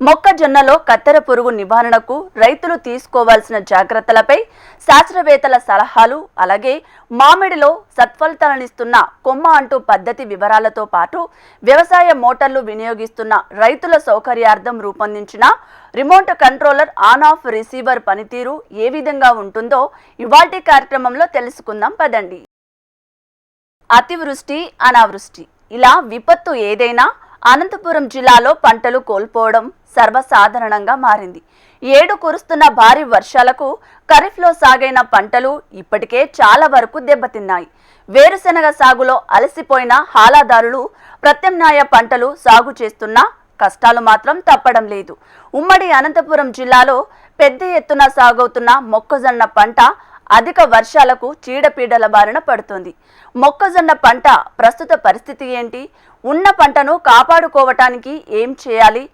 మొక్కజొన్నలో కత్తెర పురుగు నివారణకు రైతులు తీసుకోవాల్సిన జాగ్రత్తలపై శాస్త్రవేత్తల సలహాలు అలాగే మామిడిలో సత్ఫలితాలనిస్తున్న కొమ్మ అంటూ పద్ధతి వివరాలతో పాటు వ్యవసాయ మోటార్లు వినియోగిస్తున్న రైతుల సౌకర్యార్థం రూపొందించిన remote controller on off receiver పనితీరు ఏ విధంగా ఉంటుందో ఇవాల్టి కార్యక్రమంలో తెలుసుకుందాం. పదండి. అతివృష్టి అనావృష్టి. ఇలా విపత్తు ఏదైనా అనంతపురం జిల్లాలో పంటలు కోల్పోవడం సర్వసాధారణంగా మారింది. ఏడు కురుస్తున్న భారీ వర్షాలకు ఖరీఫ్లో సాగైన పంటలు ఇప్పటికే చాలా వరకు దెబ్బతిన్నాయి. వేరుశెనగ సాగులో అలసిపోయిన హాలాదారులు ప్రత్యామ్నాయ పంటలు సాగు చేస్తున్నా కష్టాలు మాత్రం తప్పడం లేదు. ఉమ్మడి అనంతపురం జిల్లాలో పెద్ద ఎత్తున సాగవుతున్న మొక్కజొన్న పంట అధిక వర్షాలకు చీడపీడల బారిన పడుతుంది. మొక్కజొన్న పంట ప్రస్తుత పరిస్థితి ఏంటి? ఉన్న పంటను కాపాడుకోవటానికి ఏం చేయాలి?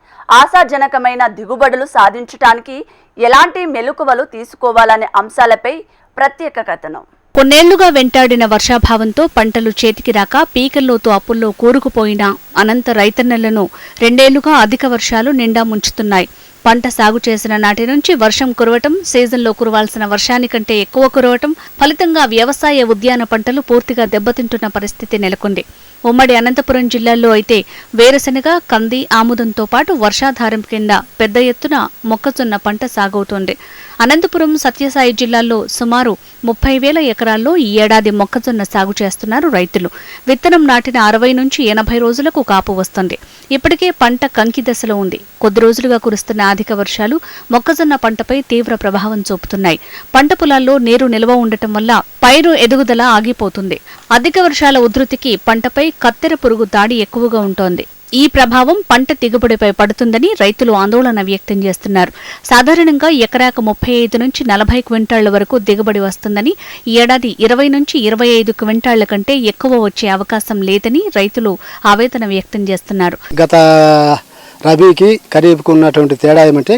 ఆశాజనకమైన దిగుబడులు సాధించటానికి ఎలాంటి మెలకువలు తీసుకోవాలనే అంశాలపై ప్రత్యేక కథనం. కొన్నేళ్ళుగా వెంటాడిన వర్షాభావంతో పంటలు చేతికి రాక పీకల్లోతు అప్పుల్లో కూరుకుపోయిన అనంత రైతన్నలను రెండేళ్ళుగా అధిక వర్షాలు నిండా ముంచుతున్నాయి. పంట సాగు చేసిన నాటి నుంచి వర్షం కురవటం సీజన్లో కురవాల్సిన వర్షానికంటే ఎక్కువ కురవటం ఫలితంగా వ్యవసాయ ఉద్యాన పంటలు పూర్తిగా దెబ్బతింటున్న పరిస్థితి నెలకొంది. ఉమ్మడి అనంతపురం జిల్లాలో అయితే వేరుశెనగ కంది ఆముదంతో పాటు వర్షాధారం కింద పెద్ద ఎత్తున మొక్కజొన్న పంట సాగవుతోంది. అనంతపురం సత్యసాయి జిల్లాల్లో సుమారు ముప్పై వేల ఎకరాల్లో ఈ ఏడాది మొక్కజొన్న సాగు చేస్తున్నారు రైతులు. విత్తనం నాటిన అరవై నుంచి ఎనభై రోజులకు కాపు వస్తుంది. ఇప్పటికే పంట కంకి దశలో ఉంది. కొద్ది రోజులుగా కురుస్తున్న అధిక వర్షాలు మొక్కజొన్న పంటపై తీవ్ర ప్రభావం చూపుతున్నాయి. పంట పొలాల్లో నీరు నిల్వ ఉండటం వల్ల పైరు ఎదుగుదల ఆగిపోతుంది. అధిక వర్షాల ఉధృతికి పంటపై కత్తెర పురుగు దాడి ఎక్కువగా ఉంటోంది. ఈ ప్రభావం పంట దిగుబడిపై పడుతుందని రైతులు ఆందోళన వ్యక్తం చేస్తున్నారు. సాధారణంగా ఎకరాకు ముప్పై ఐదు నుంచి నలభై క్వింటాళ్ళ వరకు దిగుబడి వస్తుందని ఈ ఏడాది ఇరవై నుంచి ఇరవై ఐదు క్వింటాళ్ళ కంటే ఎక్కువ వచ్చే అవకాశం లేదని రైతులు ఆవేదన వ్యక్తం చేస్తున్నారు. గత రబీకి ఖరీఫ్కి ఉన్నటువంటి తేడా ఏమంటే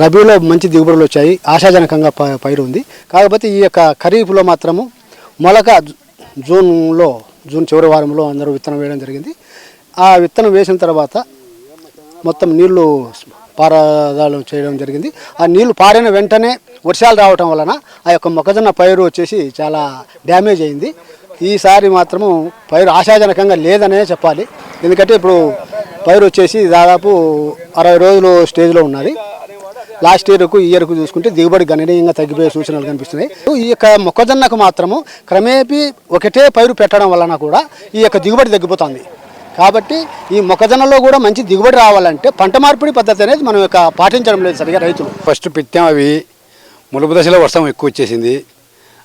రబీలో మంచి దిగుబడులు వచ్చాయి ఆశాజనకంగా పైరు ఉంది. కాకపోతే ఈ యొక్క ఖరీఫ్లో మాత్రము మొలక జూన్లో జూన్ చివరి వారంలో అందరూ విత్తనం వేయడం జరిగింది. ఆ విత్తనం వేసిన తర్వాత మొత్తం నీళ్ళు పారదాలు చేయడం జరిగింది. ఆ నీళ్ళు పారిన వెంటనే వర్షాలు రావటం వలన ఆ యొక్క మొక్కజొన్న పైరు వచ్చేసి చాలా డ్యామేజ్ అయింది. ఈసారి మాత్రము పైరు ఆశాజనకంగా లేదనే చెప్పాలి. ఎందుకంటే ఇప్పుడు పైరు వచ్చేసి దాదాపు అరవై రోజులు స్టేజ్లో ఉన్నది. లాస్ట్ ఇయర్కు ఈ ఇయర్కు చూసుకుంటే దిగుబడి గణనీయంగా తగ్గిపోయే సూచనలు కనిపిస్తున్నాయి. ఈ యొక్క మొక్కజొన్నకు మాత్రము క్రమేపీ ఒకటే పైరు పెట్టడం వలన కూడా ఈ యొక్క దిగుబడి తగ్గిపోతుంది. కాబట్టి ఈ మొక్కజొన్నలో కూడా మంచి దిగుబడి రావాలంటే పంట మార్పిడి పద్ధతి అనేది మనం యొక్క పాటించడం లేదు సరిగా రైతులు. ఫస్ట్ పెట్టాం అవి ములుపు దశలో వర్షం ఎక్కువ వచ్చేసింది.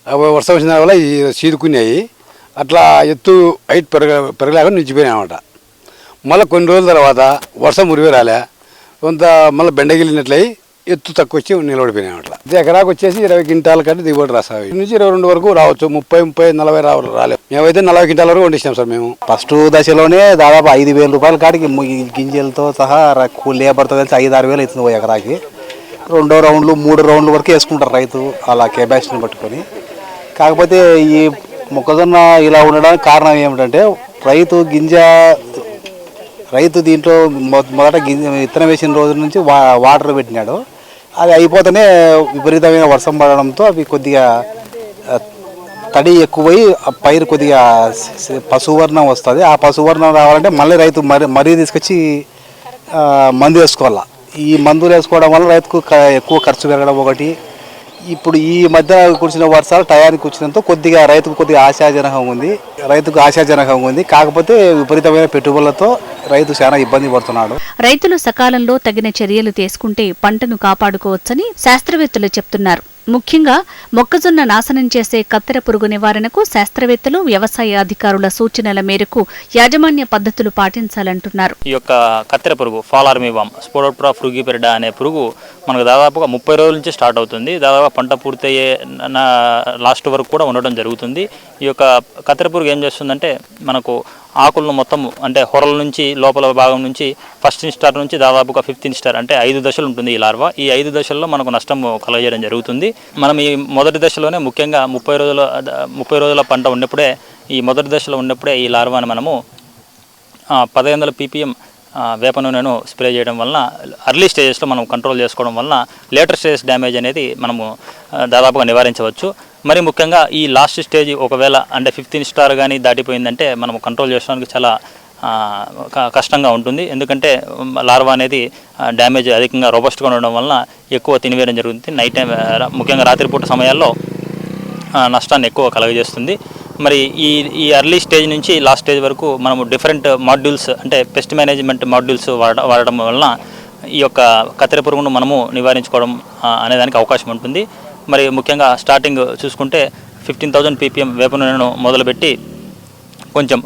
అవి వర్షం వచ్చిన వల్ల ఈ చీరుకున్నాయి. అట్లా ఎత్తు హైట్ పెరగ పెరగలేక నిలిచిపోయినాయన్నమాట. మళ్ళీ కొన్ని రోజుల తర్వాత వర్షం ఉరివే రాలే కొంత మళ్ళీ బెండగిలినట్లయి ఎత్తు తక్కువ వచ్చి నిలబడిపోయినాయి అట్లా. ఇది ఎకరాకు వచ్చేసి ఇరవై క్వింటాల కంటే దిగుబడి రాసావి. నుంచి ఇరవై రెండు వరకు రావచ్చు. ముప్పై ముప్పై నలభై రావ రాలేదు. మేమైతే నలభై క్వింటాల వరకు వండిస్తాం సార్ మేము. ఫస్ట్ దశలోనే దాదాపు ఐదు వేల రూపాయల కాడికి గింజలతో సహా లేబర్తో కలిసి ఐదు ఆరు వేలు అవుతుంది ఎకరాకి. రెండో రౌండ్లు మూడు రౌండ్ల వరకు వేసుకుంటారు రైతు అలా కెపాసిటీని పట్టుకొని. కాకపోతే ఈ మొక్కజొన్న ఇలా ఉండడానికి కారణం ఏమిటంటే రైతు గింజ రైతు దీంట్లో మొదట గింజ విత్తనం వేసిన రోజు నుంచి వా వాటర్ పెట్టినాడు. అది అయిపోతేనే విపరీతమైన వర్షం పడడంతో అవి కొద్దిగా తడి ఎక్కువై ఆ పైరు కొద్దిగా పశువర్ణం వస్తుంది. ఆ పశువర్ణం రావాలంటే మళ్ళీ రైతు మరీ మరీ తీసుకొచ్చి మందు వేసుకోవాలా. ఈ మందులు వేసుకోవడం వల్ల రైతుకు ఎక్కువ ఖర్చు పెరగడం ఒకటి ఇప్పుడు ఈ మధ్య కురిసిన వర్షాలు టయానికి వచ్చినంత కొద్దిగా రైతుకు కొద్దిగా ఆశాజనకంగా ఉంది. రైతుకు ఆశాజనకంగా ఉంది. కాకపోతే విపరీతమైన పెట్టుబడులతో రైతు చాలా ఇబ్బంది పడుతున్నాడు. రైతులు సకాలంలో తగిన చర్యలు తీసుకుంటే పంటను కాపాడుకోవచ్చని శాస్త్రవేత్తలు చెప్తున్నారు. ముఖ్యంగా మొక్కజొన్న నాశనం చేసే కత్తెర పురుగు నివారణకు శాస్త్రవేత్తలు వ్యవసాయ అధికారుల సూచనల మేరకు యాజమాన్య పద్ధతులు పాటించాలంటున్నారు. ఈ యొక్క కత్తెర పురుగు ఫాలార్మివామ్ స్పోడోట్రా ఫ్రూగిపెరిడా అనే పురుగు మనకు దాదాపుగా ముప్పై రోజుల నుంచి స్టార్ట్ అవుతుంది. దాదాపు పంట పూర్తయ్యే లాస్ట్ వరకు కూడా ఉండడం జరుగుతుంది. ఈ యొక్క కత్తెర పురుగు ఏం చేస్తుందంటే మనకు ఆకులను మొత్తం అంటే హొరల నుంచి లోపల భాగం నుంచి ఫస్ట్ స్టార్ నుంచి దాదాపుగా ఫిఫ్త్ స్టార్ అంటే ఐదు దశలు ఉంటుంది ఈ లార్వా ఈ ఐదు దశల్లో మనకు నష్టం కలగజేయడం జరుగుతుంది. మనం ఈ మొదటి దశలోనే ముఖ్యంగా ముప్పై రోజుల ముప్పై రోజుల పంట ఉన్నప్పుడే ఈ మొదటి దశలో ఉన్నప్పుడే ఈ లార్వాని మనము పదహైదు వందల పీపీఎం వేప నూనెను స్ప్రే చేయడం వలన అర్లీ స్టేజెస్లో మనం కంట్రోల్ చేసుకోవడం వలన లేటర్ స్టేజ్ డ్యామేజ్ అనేది మనము దాదాపుగా నివారించవచ్చు. మరి ముఖ్యంగా ఈ లాస్ట్ స్టేజ్ ఒకవేళ అంటే ఫిఫ్టీన్ స్టార్ కానీ దాటిపోయిందంటే మనం కంట్రోల్ చేసుకోవడానికి చాలా కష్టంగా ఉంటుంది. ఎందుకంటే లార్వా అనేది డ్యామేజ్ అధికంగా రోబస్ట్గా ఉండడం వలన ఎక్కువ తినివేయడం జరుగుతుంది. నైట్ టైం ముఖ్యంగా రాత్రిపూట సమయాల్లో నష్టాన్ని ఎక్కువ కలుగజేస్తుంది. మరి ఈ ఈ అర్లీ స్టేజ్ నుంచి లాస్ట్ స్టేజ్ వరకు మనము డిఫరెంట్ మాడ్యూల్స్ అంటే పెస్ట్ మేనేజ్మెంట్ మాడ్యూల్స్ వాడ వాడడం వలన ఈ యొక్క కత్తెర పురుగును మనము నివారించుకోవడం అనేదానికి అవకాశం ఉంటుంది. మరి ముఖ్యంగా స్టార్టింగ్ చూసుకుంటే ఫిఫ్టీన్ థౌజండ్ పీపీఎం వేప నూనెను మొదలుపెట్టి కొంచెం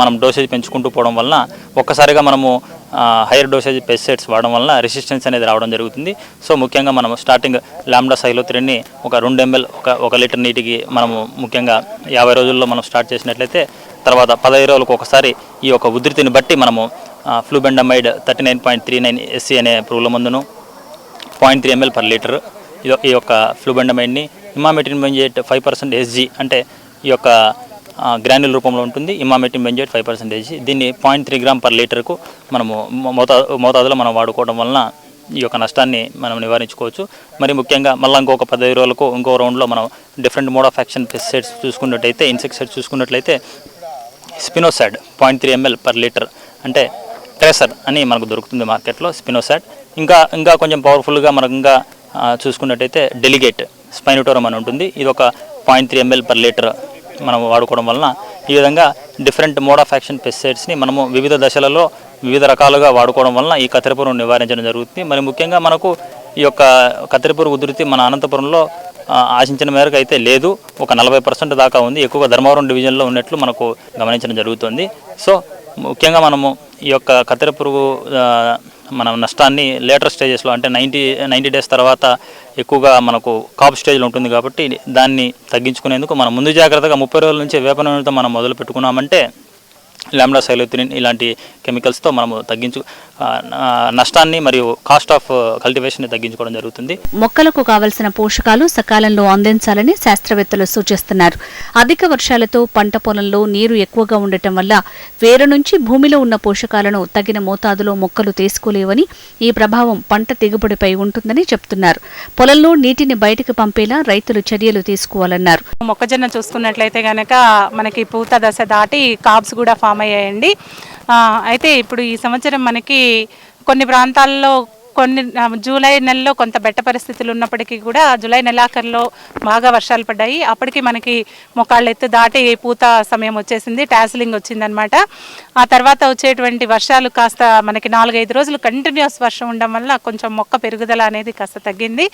మనం డోసేజ్ పెంచుకుంటూ పోవడం వలన ఒక్కసారిగా మనము హైయర్ డోసేజ్ పెస్టిసైడ్స్ వాడడం వలన రెసిస్టెన్స్ అనేది రావడం జరుగుతుంది. సో ముఖ్యంగా మనం స్టార్టింగ్ లాంబ్డా సైలోత్రిని ఒక రెండు ఎంఎల్ ఒక ఒక లీటర్ నీటికి మనము ముఖ్యంగా యాభై రోజుల్లో మనం స్టార్ట్ చేసినట్లయితే తర్వాత పదహైదు రోజులకు ఒకసారి ఈ యొక్క ఉధృతిని బట్టి మనము flubendiamide thirty nine point three nine SC అనే పురుగుల మందును point three ML per litre ఈ యొక్క ఫ్లూబెండమైడ్ని emamectin benzoate five percent SG అంటే ఈ యొక్క గ్రాన్యుల్ రూపంలో ఉంటుంది. Emamectin benzoate five percentage. దీన్ని పాయింట్ త్రీ గ్రామ్ పర్ లీటర్కు మనము మోతా మోతాదులో మనం వాడుకోవడం వలన ఈ యొక్క నష్టాన్ని మనం నివారించుకోవచ్చు. మరి ముఖ్యంగా మళ్ళీ ఇంకొక పదహైదు రోజులకు ఇంకో రౌండ్లో మనం different mode of action pesticides చూసుకున్నట్టయితే ఇన్సెక్టిసైడ్స్ చూసుకున్నట్లయితే spinosad point three ML per litre అంటే ట్రేసర్ అని మనకు దొరుకుతుంది మార్కెట్లో స్పినోసాడ్. ఇంకా ఇంకా కొంచెం పవర్ఫుల్గా మనకు ఇంకా చూసుకున్నట్టయితే డెలిగేట్ స్పైనోటోరం అని ఉంటుంది. ఇది ఒక point three ML per litre మనం వాడుకోవడం వలన ఈ విధంగా డిఫరెంట్ మోడ్ ఆఫ్ యాక్షన్ పెస్టిసైడ్స్ని మనము వివిధ దశలలో వివిధ రకాలుగా వాడుకోవడం వలన ఈ కత్తిరిపురం నివారించడం జరుగుతుంది. మరి ముఖ్యంగా మనకు ఈ యొక్క కత్తెరపురం ఉధృతి మన అనంతపురంలో ఆశించిన మేరకు అయితే లేదు. ఒక నలభై పర్సెంట్ దాకా ఉంది. ఎక్కువగా ధర్మవరం డివిజన్లో ఉన్నట్లు మనకు గమనించడం జరుగుతుంది. సో ముఖ్యంగా మనము ఈ యొక్క కత్తెర పురుగు మన నష్టాన్ని లేటర్ స్టేజెస్లో అంటే నైంటీ నైంటీ డేస్ తర్వాత ఎక్కువగా మనకు కాప్ స్టేజ్లో ఉంటుంది కాబట్టి దాన్ని తగ్గించుకునేందుకు మనం ముందు జాగ్రత్తగా ముప్పై రోజుల నుంచి వేప నూనెతో మనం మొదలు పెట్టుకున్నామంటే లాంబ్డా సైలోత్రిన్ ఇలాంటి కెమికల్స్తో మనము తగ్గించు నష్టాన్ని మరియు కాస్ట్ ఆఫ్ కల్టివేషన్ని తగ్గించుకోవడం జరుగుతుంది. మొక్కలకు కావలసిన పోషకాలు సకాలంలో అందించాలని శాస్త్రవేత్తలు సూచిస్తున్నారు. అధిక వర్షాలతో పంట పొలంలో నీరు ఎక్కువగా ఉండటం వల్ల వేరు నుంచి భూమిలో ఉన్న పోషకాలను తగిన మోతాదులో మొక్కలు తీసుకోలేవని ఈ ప్రభావం పంట దిగుబడిపై ఉంటుందని చెప్తున్నారు. పొలంలో నీటిని బయటకు పంపేలా రైతులు చర్యలు తీసుకోవాలన్నారు. మొక్కజొన్న చూసుకున్నట్లయితే కనుక మనకి పూత దశ దాటి కాబ్స్ కూడా ఫామ్ అయ్యాయండి. అయితే ఇప్పుడు ఈ సంవత్సరం మనకి కొన్ని ప్రాంతాల్లో కొన్ని జూలై నెలలో కొంత బెట్ట పరిస్థితులు ఉన్నప్పటికీ కూడా జూలై నెలాఖరులో బాగా వర్షాలు పడ్డాయి. అప్పటికి మనకి మొకాళ్ళు ఎత్తు దాటి పూత సమయం వచ్చేసింది టాసిలింగ్ వచ్చిందనమాట ఆ తర్వాత వచ్చేటువంటి వర్షాలు కాస్త మనకి నాలుగైదు రోజులు కంటిన్యూస్ వర్షం ఉండడం వల్ల కొంచెం మొక్క పెరుగుదల అనేది కాస్త తగ్గింది.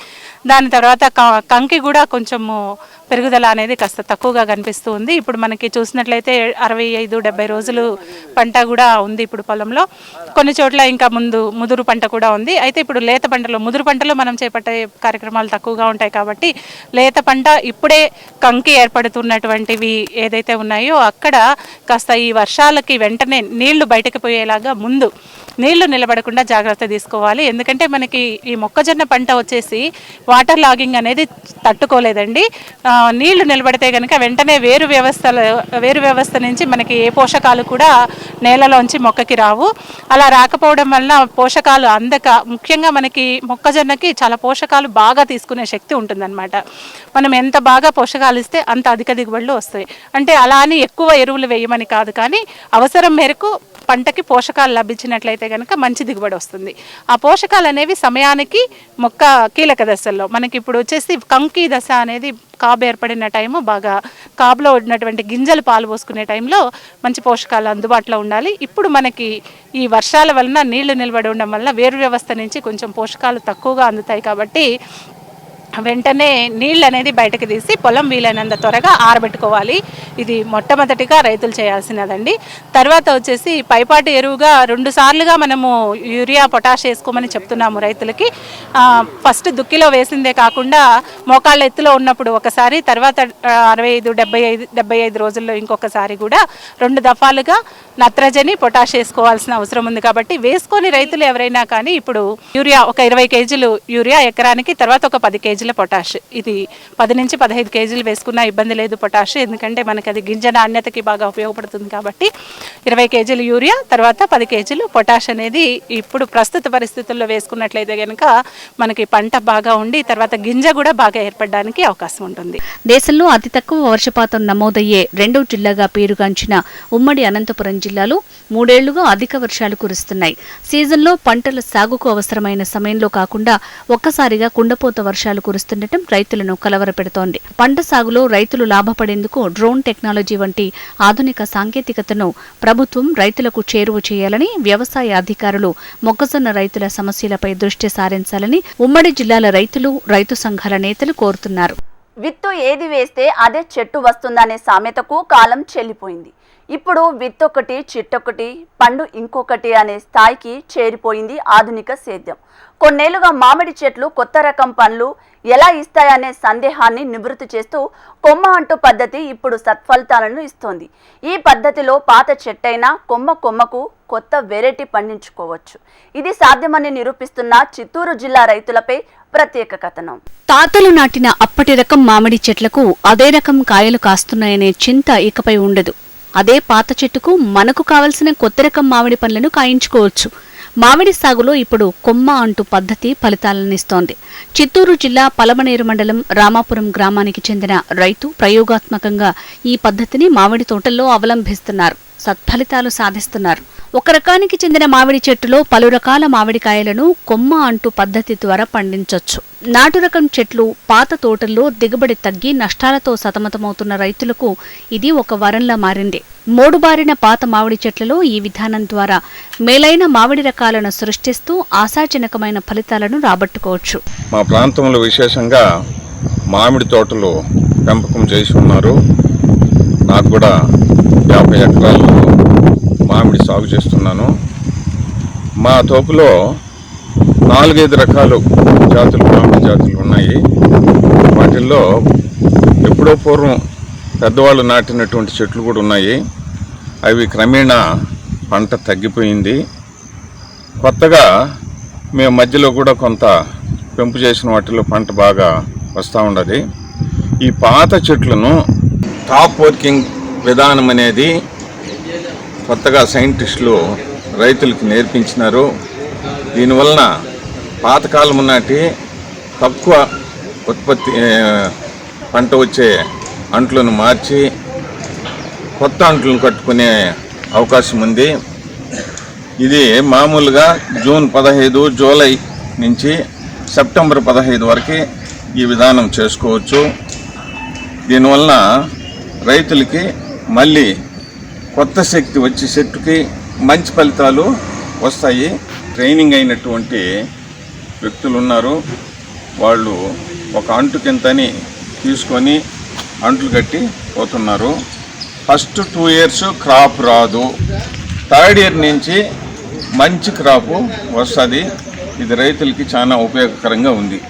దాని తర్వాత క- కంకి కూడా కొంచెము పెరుగుదల అనేది కాస్త తక్కువగా కనిపిస్తూ ఉంది. ఇప్పుడు మనకి చూసినట్లయితే అరవై ఐదు డెబ్బై రోజులు పంట కూడా ఉంది ఇప్పుడు పొలంలో. కొన్ని చోట్ల ఇంకా ముందు ముదురు పంట కూడా ఉంది. అయితే ఇప్పుడు లేత పంటలో ముదురు పంటలో మనం చేపట్టే కార్యక్రమాలు తక్కువగా ఉంటాయి కాబట్టి లేత పంట ఇప్పుడే కంకి ఏర్పడుతున్నటువంటివి ఏదైతే ఉన్నాయో అక్కడ కాస్త ఈ వర్షాలకి వెంటనే నీళ్ళు బయటకు పోయేలాగా ముందు నీళ్ళు నిలబడకుండా జాగ్రత్త తీసుకోవాలి. ఎందుకంటే మనకి ఈ మొక్కజొన్న పంట వచ్చేసి వాటర్ లాగింగ్ అనేది తట్టుకోలేదండి. నీళ్ళు నిలబడితే కనుక వెంటనే వేరు వ్యవస్థలో వేరు వ్యవస్థ నుంచి మనకి ఏ పోషకాలు కూడా నేలలోంచి మొక్కకి రావు. అలా రాకపోవడం వల్ల పోషకాలు అందక ముఖ్యంగా మనకి మొక్కజొన్నకి చాలా పోషకాలు బాగా తీసుకునే శక్తి ఉంటుందన్నమాట. మనం ఎంత బాగా పోషకాలు ఇస్తే అంత అధిక దిగుబడులు వస్తాయి. అంటే అలా అని ఎక్కువ ఎరువులు వేయమని కాదు కానీ అవసరం మేరకు పంటకి పోషకాలు లభించినట్లయితే కనుక మంచి దిగుబడి వస్తుంది. ఆ పోషకాలు అనేవి సమయానికి మొక్క కీలక దశల్లో. మనకి ఇప్పుడు వచ్చేసి కంకి దశ అనేది కాబు ఏర్పడిన టైము బాగా కాబులో ఉన్నటువంటి గింజలు పాలు పోసుకునే టైంలో మంచి పోషకాలు అందుబాటులో ఉండాలి. ఇప్పుడు మనకి ఈ వర్షాల వలన నీళ్ళు నిలబడి ఉండడం వల్ల వేరు వ్యవస్థ నుంచి కొంచెం పోషకాలు తక్కువగా అందుతాయి కాబట్టి వెంటనే నీళ్ళు అనేది బయటకు తీసి పొలం వీలైనంత త్వరగా ఆరబెట్టుకోవాలి. ఇది మొట్టమొదటిగా రైతులు చేయాల్సినదండి. తర్వాత వచ్చేసి పైపాటి ఎరువుగా రెండు సార్లుగా మనము యూరియా పొటాష్ వేసుకోమని చెప్తున్నాము రైతులకి. ఫస్ట్ దుక్కిలో వేసిందే కాకుండా మోకాళ్ళ ఎత్తులో ఉన్నప్పుడు ఒకసారి తర్వాత అరవై ఐదు డెబ్బై ఐదు డెబ్బై ఐదు రోజుల్లో ఇంకొకసారి కూడా రెండు దఫాలుగా నత్రజని పొటాష్ వేసుకోవాల్సిన అవసరం ఉంది కాబట్టి వేసుకొని రైతులు ఎవరైనా కానీ ఇప్పుడు యూరియా ఒక ఇరవై కేజీలు యూరియా ఎకరానికి తర్వాత ఒక పది కేజీ కేజీల పొటాష్. ఇది పది నుంచి పదహైదు కేజీలు వేసుకున్నా ఇబ్బంది లేదు పొటాష్ ఎందుకంటే మనకి అది గింజ నాణ్యతకి బాగా ఉపయోగపడుతుంది కాబట్టి ఇరవై కేజీలు యూరియా తర్వాత పది కేజీలు పొటాష్ అనేది ఇప్పుడు ప్రస్తుత పరిస్థితుల్లో వేసుకున్నట్లయితే కనుక మనకి పంట బాగా ఉండి తర్వాత గింజ కూడా బాగా ఏర్పడడానికి అవకాశం ఉంటుంది. దేశంలో అతి తక్కువ వర్షపాతం నమోదయ్యే రెండో జిల్లాగా పేరుగాంచిన ఉమ్మడి అనంతపురం జిల్లాలో మూడేళ్ళుగా అధిక వర్షాలు కురుస్తున్నాయి. సీజన్లో పంటల సాగుకు అవసరమైన సమయంలో కాకుండా ఒక్కసారిగా కుండపోత వర్షాలు కురుస్తుండటం రైతులను కలవరపెడుతోంది. పంట సాగులో రైతులు లాభపడేందుకు డ్రోన్ టెక్నాలజీ వంటి ఆధునిక సాంకేతికతను ప్రభుత్వం రైతులకు చేరువ చేయాలని వ్యవసాయ అధికారులు మొక్కజొన్న రైతుల సమస్యలపై దృష్టి సారించాలని ఉమ్మడి జిల్లాల రైతులు రైతు సంఘాల నేతలు కోరుతున్నారు. విత్తు ఏది వేస్తే అదే చెట్టు వస్తుందనే సామెతకు కాలం చెల్లిపోయింది. ఇప్పుడు విత్తొకటి చిట్టొకటి పండు ఇంకొకటి అనే స్థాయికి చేరిపోయింది ఆధునిక సేద్యం. కొన్నేళ్ళుగా మామిడి చెట్లు కొత్త రకం పండ్లు ఎలా ఇస్తాయనే సందేహాన్ని నివృత్తి చేస్తూ కొమ్మ అంటూ పద్ధతి ఇప్పుడు సత్ఫలితాలను ఇస్తోంది. ఈ పద్ధతిలో పాత చెట్టైనా కొమ్మ కొమ్మకు కొత్త వెరైటీ పండించుకోవచ్చు. ఇది సాధ్యమని నిరూపిస్తున్న చిత్తూరు జిల్లా రైతులపై ప్రత్యేక కథనం. తాతలు నాటిన అప్పటి రకం మామిడి చెట్లకు అదే రకం కాయలు కాస్తున్నాయనే చింత ఇకపై ఉండదు. అదే పాత చెట్టుకు మనకు కావలసిన కొత్త రకం మామిడి పండ్లను కాయించుకోవచ్చు. మామిడి సాగులో ఇప్పుడు కొమ్మ అంటూ పద్ధతి ఫలితాలనిస్తోంది. చిత్తూరు జిల్లా పలమనేరు మండలం రామాపురం గ్రామానికి చెందిన రైతు ప్రయోగాత్మకంగా ఈ పద్ధతిని మామిడి తోటల్లో అవలంబిస్తున్నారు సత్ఫలితాలు సాధిస్తున్నారు. ఒక రకానికి చెందిన మామిడి చెట్టులో పలు రకాల మామిడికాయలను కొమ్మ అంటూ పద్ధతి ద్వారా పండించవచ్చు నాటు రకం చెట్లు పాత తోటల్లో దిగుబడి తగ్గి నష్టాలతో సతమతమవుతున్న రైతులకు ఇది ఒక వరంలా మారింది. మోడుబారిన పాత మామిడి చెట్లలో ఈ విధానం ద్వారా మేలైన మామిడి రకాలను సృష్టిస్తూ ఆశాజనకమైన ఫలితాలను రాబట్టుకోవచ్చు. మా ప్రాంతంలో విశేషంగా మామిడి తోటలు పెంపకం చేసి ఉన్నారు. నాకు కూడా యాభై ఎకరాల్లో మామిడి సాగు చేస్తున్నాను. మా తోపులో నాలుగైదు రకాలు జాతులు మామిడి జాతులు ఉన్నాయి. వాటిల్లో ఎప్పుడో పూర్వం పెద్దవాళ్ళు నాటినటువంటి చెట్లు కూడా ఉన్నాయి. అవి క్రమేణా పంట తగ్గిపోయింది. కొత్తగా మేము మధ్యలో కూడా కొంత పెంపు చేసిన వాటిలో పంట బాగా వస్తూ ఉండదు ఈ పాత చెట్లను టాప్ వర్కింగ్ విధానం అనేది కొత్తగా సైంటిస్టులు రైతులకు నేర్పించినారు. దీనివలన పాతకాలం నాటి తక్కువ ఉత్పత్తి పంట వచ్చే అంట్లను మార్చి కొత్త అంట్లను కట్టుకునే అవకాశం ఉంది. ఇది మామూలుగా జూన్ పదహైదు జూలై నుంచి సెప్టెంబర్ పదహైదు వరకు ఈ విధానం చేసుకోవచ్చు. దీనివలన రైతులకి మళ్ళీ కొత్త శక్తి వచ్చే చెట్టుకి మంచి ఫలితాలు వస్తాయి. ట్రైనింగ్ అయినటువంటి వ్యక్తులు ఉన్నారు. వాళ్ళు ఒక అంటు కింతని తీసుకొని అంట్లు కట్టి పోతున్నారు. ఫస్ట్ టూ ఇయర్స్ క్రాప్ రాదు. థర్డ్ ఇయర్ నుంచి మంచి క్రాపు వస్తుంది. ఇది రైతులకి చాలా ఉపయోగకరంగా ఉంది.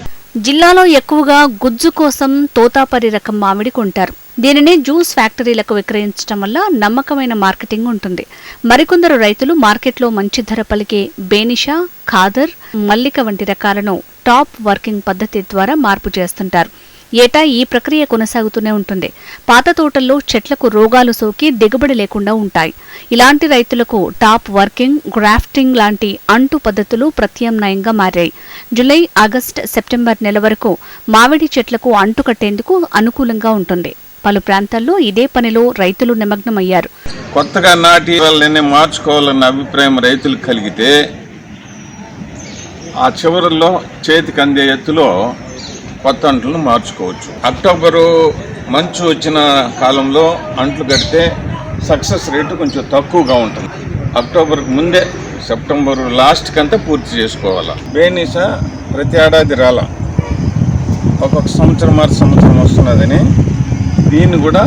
జిల్లాలో ఎక్కువగా గుజ్జు కోసం తోతాపరి రకం మామిడి కొంటారు. దీనిని జ్యూస్ ఫ్యాక్టరీలకు విక్రయించడం వల్ల నమ్మకమైన మార్కెటింగ్ ఉంటుంది. మరికొందరు రైతులు మార్కెట్లో మంచి ధర పలికే బేనిషా ఖాదర్ మల్లిక వంటి రకాలను టాప్ వర్కింగ్ పద్ధతి ద్వారా మార్పు చేస్తుంటారు. ఏటా ఈ ప్రక్రియ కొనసాగుతూనే ఉంటుంది. పాత తోటల్లో చెట్లకు రోగాలు సోకి దిగుబడి లేకుండా ఉంటాయి. ఇలాంటి రైతులకు టాప్ వర్కింగ్ గ్రాఫ్టింగ్ లాంటి అంటు పద్ధతులు ప్రత్యామ్నాయంగా మారాయి. జూలై ఆగస్ట్ సెప్టెంబర్ నెల వరకు మామిడి చెట్లకు అంటు కట్టేందుకు అనుకూలంగా ఉంటుంది. పలు ప్రాంతాల్లో ఇదే పనిలో రైతులు నిమగ్నమయ్యారు. కొత్తగా నాటి వాళ్ళని మార్చుకోవాలన్న అభిప్రాయం రైతులకు కలిగితే ఆ చివరిలో చేతికి అందే ఎత్తులో కొత్త అంట్లను మార్చుకోవచ్చు. అక్టోబరు మంచు వచ్చిన కాలంలో అంట్లు కడితే సక్సెస్ రేటు కొంచెం తక్కువగా ఉంటుంది. అక్టోబర్కి ముందే సెప్టెంబర్ లాస్ట్కి అంతా పూర్తి చేసుకోవాలి? బేనీస ప్రతి ఏడాది రాల. ఒక్కొక్క సంవత్సరం మరి సంవత్సరం వస్తున్నదని దీన్ని కూడా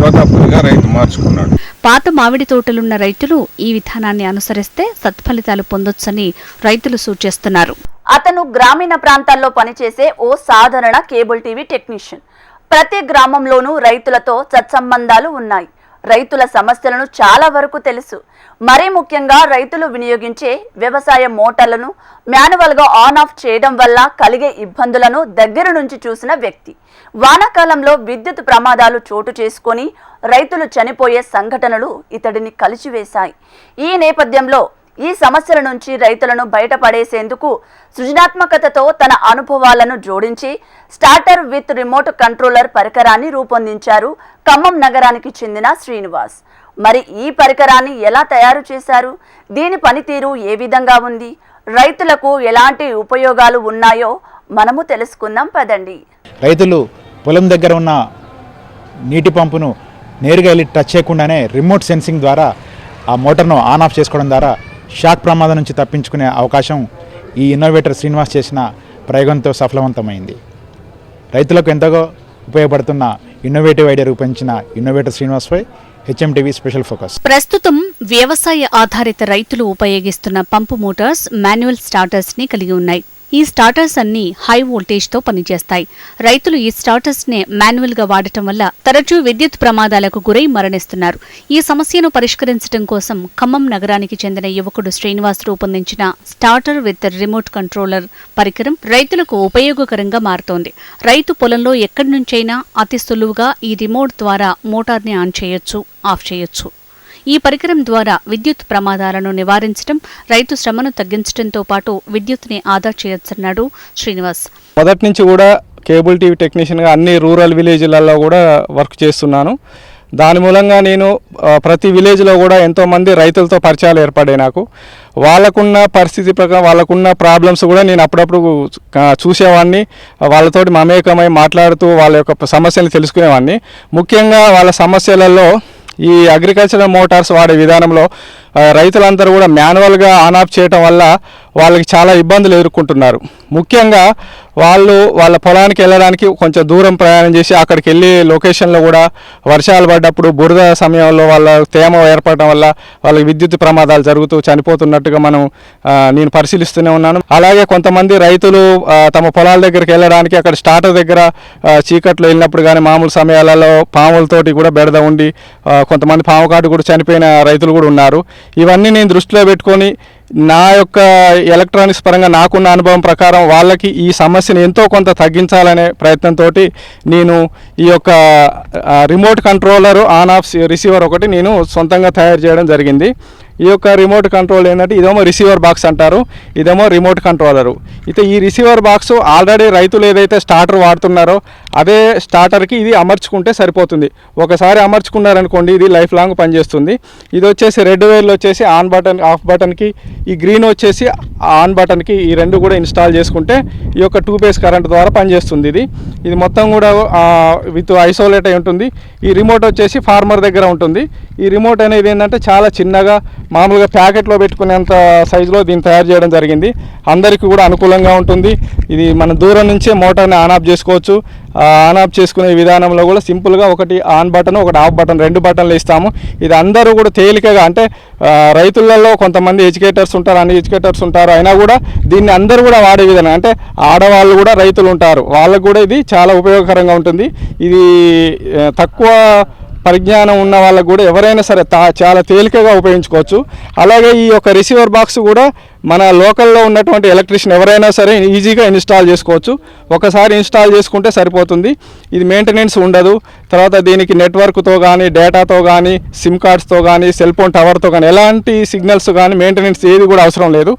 తోతాపురిగా రైతు మార్చుకున్నాడు. పాత మామిడి తోటలున్న రైతులు ఈ విధానాన్ని అనుసరిస్తే సత్ఫలితాలు పొందొచ్చని రైతులు సూచిస్తున్నారు. అతను గ్రామీణ ప్రాంతాల్లో పనిచేసే ఓ సాధారణ కేబుల్ టీవీ టెక్నీషియన్. ప్రతి గ్రామంలోనూ రైతులతో సత్సంబంధాలు ఉన్నాయి. రైతుల సమస్యలను చాలా వరకు తెలుసు. మరీ ముఖ్యంగా రైతులు వినియోగించే వ్యవసాయ మోటార్లను మాన్యువల్గా ఆన్ ఆఫ్ చేయడం వల్ల కలిగే ఇబ్బందులను దగ్గర నుంచి చూసిన వ్యక్తి. వానాకాలంలో విద్యుత్ ప్రమాదాలు చోటు చేసుకొని రైతులు చనిపోయే సంఘటనలు ఇతడిని కలిచివేశాయి ఈ నేపథ్యంలో ఈ సమస్యల నుంచి రైతులను బయటపడేసేందుకు సృజనాత్మకతతో తన అనుభవాలను జోడించి స్టార్టర్ విత్ రిమోట్ కంట్రోలర్ పరికరాన్ని రూపొందించారు ఖమ్మం నగరానికి చెందిన శ్రీనివాస్. మరి ఈ పరికరాన్ని ఎలా తయారు చేశారు? దీని పనితీరు ఏ విధంగా ఉంది? రైతులకు ఎలాంటి ఉపయోగాలు ఉన్నాయో మనము తెలుసుకుందాం పదండి. రైతులు పొలం దగ్గర ఉన్న నీటి పంపును నేరుగా వెళ్ళి టచ్ చేయకుండానే రిమోట్ సెన్సింగ్ ద్వారా ఆ మోటార్ను ఆన్ ఆఫ్ చేసుకోవడం ద్వారా షాక్ ప్రమాదం నుంచి తప్పించుకునే అవకాశం ఈ ఇన్నోవేటర్ శ్రీనివాస్ చేసిన ప్రయోగంతో సఫలవంతమైంది. రైతులకు ఎంతగా ఉపయోగపడుతున్న ఇన్నోవేటివ్ ఐడియా రూపొందించిన ఇన్నోవేటర్ శ్రీనివాస్పై హెచ్ఎంటీవీ స్పెషల్ ఫోకస్ ప్రస్తుతం వ్యవసాయ ఆధారిత రైతులు ఉపయోగిస్తున్న పంపు మోటార్స్ మాన్యువల్ స్టార్టర్స్ని కలిగి ఉన్నాయి. ఈ స్టార్టర్స్ అన్ని హై వోల్టేజ్తో పనిచేస్తాయి. రైతులు ఈ స్టార్టర్స్ మాన్యువల్గా మాన్యువల్గా వాడటం వల్ల తరచూ విద్యుత్ ప్రమాదాలకు గురై మరణిస్తున్నారు. ఈ సమస్యను పరిష్కరించడం కోసం ఖమ్మం నగరానికి చెందిన యువకుడు శ్రీనివాస్ రూపొందించిన స్టార్టర్ విత్ రిమోట్ కంట్రోలర్ పరికరం రైతులకు ఉపయోగకరంగా మారుతోంది. రైతు పొలంలో ఎక్కడి నుంచైనా అతి సులువుగా ఈ రిమోట్ ద్వారా మోటార్ని ఆన్ చేయొచ్చు ఆఫ్ చేయొచ్చు. ఈ పరికరం ద్వారా విద్యుత్ ప్రమాదాలను నివారించడం రైతు శ్రమను తగ్గించడంతో పాటు విద్యుత్ని ఆదా చేయొచ్చన్నాడు శ్రీనివాస్. మొదటి నుంచి కూడా కేబుల్ టీవీ టెక్నీషియన్గా అన్ని రూరల్ విలేజ్లలో కూడా వర్క్ చేస్తున్నాను. దాని మూలంగా నేను ప్రతి విలేజ్లో కూడా ఎంతోమంది రైతులతో పరిచయాలు ఏర్పడ్డాయి నాకు. వాళ్ళకున్న పరిస్థితి ప్రకారం వాళ్ళకున్న ప్రాబ్లమ్స్ కూడా నేను అప్పుడప్పుడు చూసేవాడిని వాళ్ళతోటి మమేకమై మాట్లాడుతూ వాళ్ళ యొక్క సమస్యలు తెలుసుకునేవాడిని ముఖ్యంగా వాళ్ళ సమస్యలలో ఈ అగ్రికల్చరల్ మోటార్స్ వాడే విధానంలో రైతులందరూ కూడా మాన్యువల్గా ఆన్ ఆఫ్ చేయటం వల్ల వాళ్ళకి చాలా ఇబ్బందులు ఎదుర్కొంటున్నారు. ముఖ్యంగా వాళ్ళు వాళ్ళ పొలానికి వెళ్ళడానికి కొంచెం దూరం ప్రయాణం చేసి అక్కడికి వెళ్ళి లొకేషన్లో కూడా వర్షాలు పడ్డప్పుడు బురద సమయంలో వాళ్ళ తేమ ఏర్పడటం వల్ల వాళ్ళకి విద్యుత్ ప్రమాదాలు జరుగుతూ చనిపోతున్నట్టుగా మనం నేను పరిశీలిస్తూనే ఉన్నాను. అలాగే కొంతమంది రైతులు తమ పొలాల దగ్గరికి వెళ్ళడానికి అక్కడ స్టార్టర్ దగ్గర చీకట్లు చీకట్లో వెళ్ళినప్పుడు కానీ మామూలు సమయాలలో పాములతోటి కూడా బెడద ఉండి కొంతమంది పాము కాటు కూడా చనిపోయిన రైతులు కూడా ఉన్నారు. ఇవన్నీ నేను దృష్టిలో పెట్టుకొని నా యొక్క ఎలక్ట్రానిక్స్ పరంగా నాకున్న అనుభవం ప్రకారం వాళ్ళకి ఈ సమస్యను ఎంతో కొంత తగ్గించాలనే ప్రయత్నంతో నేను ఈ యొక్క remote controller on off receiver ఒకటి నేను సొంతంగా తయారు చేయడం జరిగింది. ఈ యొక్క రిమోట్ కంట్రోల్ ఏంటంటే ఇదేమో రిసీవర్ బాక్స్ అంటారు ఇదేమో రిమోట్ కంట్రోలరు అయితే ఈ రిసీవర్ బాక్స్ ఆల్రెడీ రైతులు ఏదైతే స్టార్టర్ వాడుతున్నారో అదే స్టార్టర్కి ఇది అమర్చుకుంటే సరిపోతుంది. ఒకసారి అమర్చుకున్నారనుకోండి ఇది లైఫ్ లాంగ్ పనిచేస్తుంది. ఇది వచ్చేసి రెడ్ వైర్లు వచ్చేసి ఆన్ బటన్ ఆఫ్ బటన్కి ఈ గ్రీన్ వచ్చేసి ఆన్ బటన్కి ఈ రెండు కూడా ఇన్స్టాల్ చేసుకుంటే ఈ యొక్క టూ పేస్ కరెంట్ ద్వారా పనిచేస్తుంది ఇది. ఇది మొత్తం కూడా విత్ ఐసోలేట్ అయి ఉంటుంది. ఈ రిమోట్ వచ్చేసి ఫార్మర్ దగ్గర ఉంటుంది. ఈ రిమోట్ అనేది ఏంటంటే చాలా చిన్నగా మామూలుగా ప్యాకెట్లో పెట్టుకునేంత సైజులో దీన్ని తయారు చేయడం జరిగింది. అందరికీ కూడా అనుకూలంగా ఉంటుంది. ఇది మన దూరం నుంచే మోటార్ని ఆన్ ఆఫ్ చేసుకోవచ్చు. ఆన్ ఆఫ్ చేసుకునే విధానంలో కూడా సింపుల్గా ఒకటి ఆన్ బటన్ ఒకటి ఆఫ్ బటన్ రెండు బటన్లు ఇస్తాము. ఇది అందరూ కూడా తేలికగా అంటే రైతులలో కొంతమంది ఎడ్యుకేటర్స్ ఉంటారు అన్ని ఎడ్యుకేటర్స్ ఉంటారు. అయినా కూడా దీన్ని అందరూ కూడా వాడే విధానం అంటే ఆడవాళ్ళు కూడా రైతులు ఉంటారు. వాళ్ళకు కూడా ఇది చాలా ఉపయోగకరంగా ఉంటుంది. ఇది తక్కువ పరిజ్ఞానం ఉన్న వాళ్ళకు కూడా ఎవరైనా సరే తా చాలా తేలికగా ఉపయోగించుకోవచ్చు. అలాగే ఈ యొక్క రిసీవర్ బాక్స్ కూడా మన లోకల్లో ఉన్నటువంటి ఎలక్ట్రీషియన్ ఎవరైనా సరే ఈజీగా ఇన్స్టాల్ చేసుకోవచ్చు. ఒకసారి ఇన్స్టాల్ చేసుకుంటే సరిపోతుంది. ఇది మెయింటెనెన్స్ ఉండదు. తర్వాత దీనికి నెట్వర్క్తో కానీ డేటాతో కానీ సిమ్ కార్డ్స్తో కానీ సెల్ ఫోన్ టవర్తో కానీ ఎలాంటి సిగ్నల్స్ కానీ మెయింటెనెన్స్ ఏది కూడా అవసరం లేదు.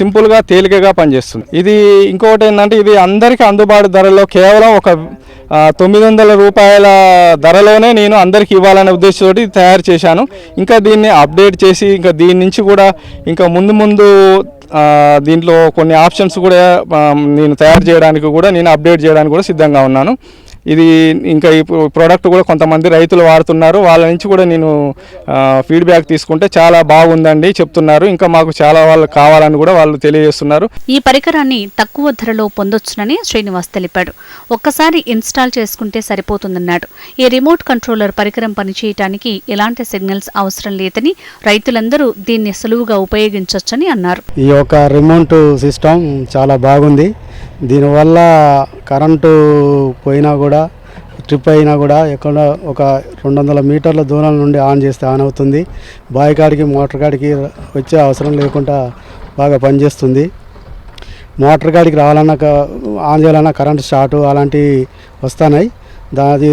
సింపుల్గా తేలికగా పనిచేస్తుంది. ఇది ఇంకొకటి ఏంటంటే ఇది అందరికీ అందుబాటు ధరలో కేవలం ఒక తొమ్మిది వందల రూపాయల ధరలోనే నేను అందరికీ ఇవ్వాలనే ఉద్దేశంతో తయారు చేశాను. ఇంకా దీన్ని అప్డేట్ చేసి ఇంకా దీని నుంచి కూడా ఇంకా ముందు ముందు దీంట్లో కొన్ని ఆప్షన్స్ కూడా నేను తయారు చేయడానికి కూడా నేను అప్డేట్ చేయడానికి కూడా సిద్ధంగా ఉన్నాను. ఇది ఇంకా ఈ ప్రోడక్ట్ కూడా కొంతమంది రైతులు వాడుతున్నారు. వాళ్ళ నుంచి కూడా నేను ఫీడ్బ్యాక్ తీసుకుంటే చాలా బాగుందండి చెప్తున్నారు. ఇంకా మాకు చాలా వాళ్ళు కావాలని కూడా వాళ్ళు తెలియజేస్తున్నారు. ఈ పరికరాన్ని తక్కువ ధరలో పొందొచ్చునని శ్రీనివాస్ తెలిపాడు. ఒక్కసారి ఇన్స్టాల్ చేసుకుంటే సరిపోతుందన్నాడు. ఈ రిమోట్ కంట్రోలర్ పరికరం పనిచేయటానికి ఎలాంటి సిగ్నల్స్ అవసరం లేదని రైతులందరూ దీన్ని సులువుగా ఉపయోగించొచ్చని అన్నారు. ఈ యొక్క రిమోట్ సిస్టమ్ చాలా బాగుంది. దీనివల్ల కరెంటు పోయినా కూడా ట్రిప్ అయినా కూడా ఎక్కడ ఒక రెండు వందల మీటర్ల దూరం నుండి ఆన్ చేస్తే ఆన్ అవుతుంది. బావి కాడికి మోటార్ కాడికి వచ్చే అవసరం లేకుండా బాగా పనిచేస్తుంది. మోటార్ కాడికి రావాలన్నా ఆన్ చేయాలన్నా కరెంట్ షార్ట్ అలాంటివి వస్తున్నాయి దాది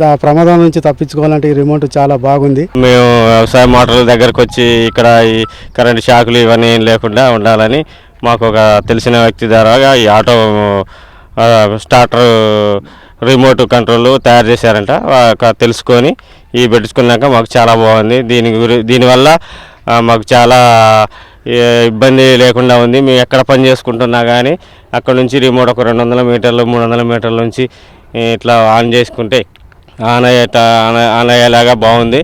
దా ప్రమాదం నుంచి తప్పించుకోవాలంటే ఈ రిమోట్ చాలా బాగుంది. మేము వ్యవసాయ మోటార్ల దగ్గరకు వచ్చి ఇక్కడ ఈ కరెంట్ షాకులు ఇవన్నీ ఏం లేకుండా ఉండాలని మాకు ఒక తెలిసిన వ్యక్తి ద్వారా ఈ ఆటో స్టార్టర్ రిమోట్ కంట్రోల్ తయారు చేశారంట. తెలుసుకొని ఈ పెట్టుకున్నాక మాకు చాలా బాగుంది. దీని గురి దీనివల్ల మాకు చాలా ఇబ్బంది లేకుండా ఉంది. మేము ఎక్కడ పని చేసుకుంటున్నా కానీ అక్కడ నుంచి రిమోట్ ఒక రెండు వందల మీటర్లు మూడు వందల మీటర్ల నుంచి ఇట్లా ఆన్ చేసుకుంటే ఆన్ అయ్యేట ఆన్ ఆన్ అయ్యేలాగా బాగుంది.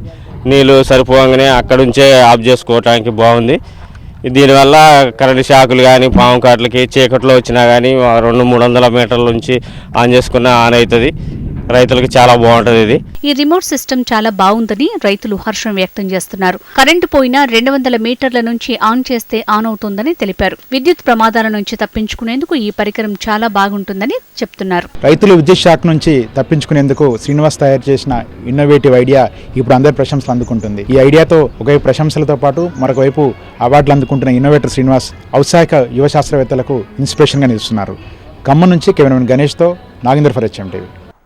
నీళ్ళు సరిపోగానే అక్కడ నుంచే ఆఫ్ చేసుకోవటానికి బాగుంది. దీనివల్ల కరెంటు షాకులు కానీ పాము కాట్లకి చీకట్లో వచ్చినా కానీ రెండు మూడు వందల మీటర్ల నుంచి ఆన్ చేసుకున్న ఆన్ అవుతుంది. రైతులకు చాలా బాగుంటుంది ఇది. ఈ రిమోట్ సిస్టమ్ చాలా బాగుందని రైతులు హర్షం వ్యక్తం చేస్తున్నారు. కరెంటు పోయినా రెండు వందల మీటర్ల నుంచి ఆన్ చేస్తే ఆన్ అవుతుందని తెలిపారు. విద్యుత్ ప్రమాదాల నుంచి తప్పించుకునేందుకు ఈ పరికరం చాలా బాగుంటుందని చెప్తున్నారు. రైతులు విద్యుత్ షాక్ నుంచి తప్పించుకునేందుకు శ్రీనివాస్ తయారు చేసిన ఇన్నోవేటివ్ ఐడియా ఇప్పుడు అందరి ప్రశంసలు అందుకుంటుంది. ఈ ఐడియాతో ఒకవైపు ప్రశంసలతో పాటు మరొక వైపు అవార్డులు అందుకుంటున్న ఇన్నోవేటర్ శ్రీనివాస్ ఔత్సాహిక యువ శాస్త్రవేత్తలకు ఇన్స్పిరేషన్గా నిలుస్తున్నారు. ఖమ్మం నుంచి కెమెరామెన్ గణేష్తో నాగేంద్ర ఫర్ హెచ్ఎం టీవీ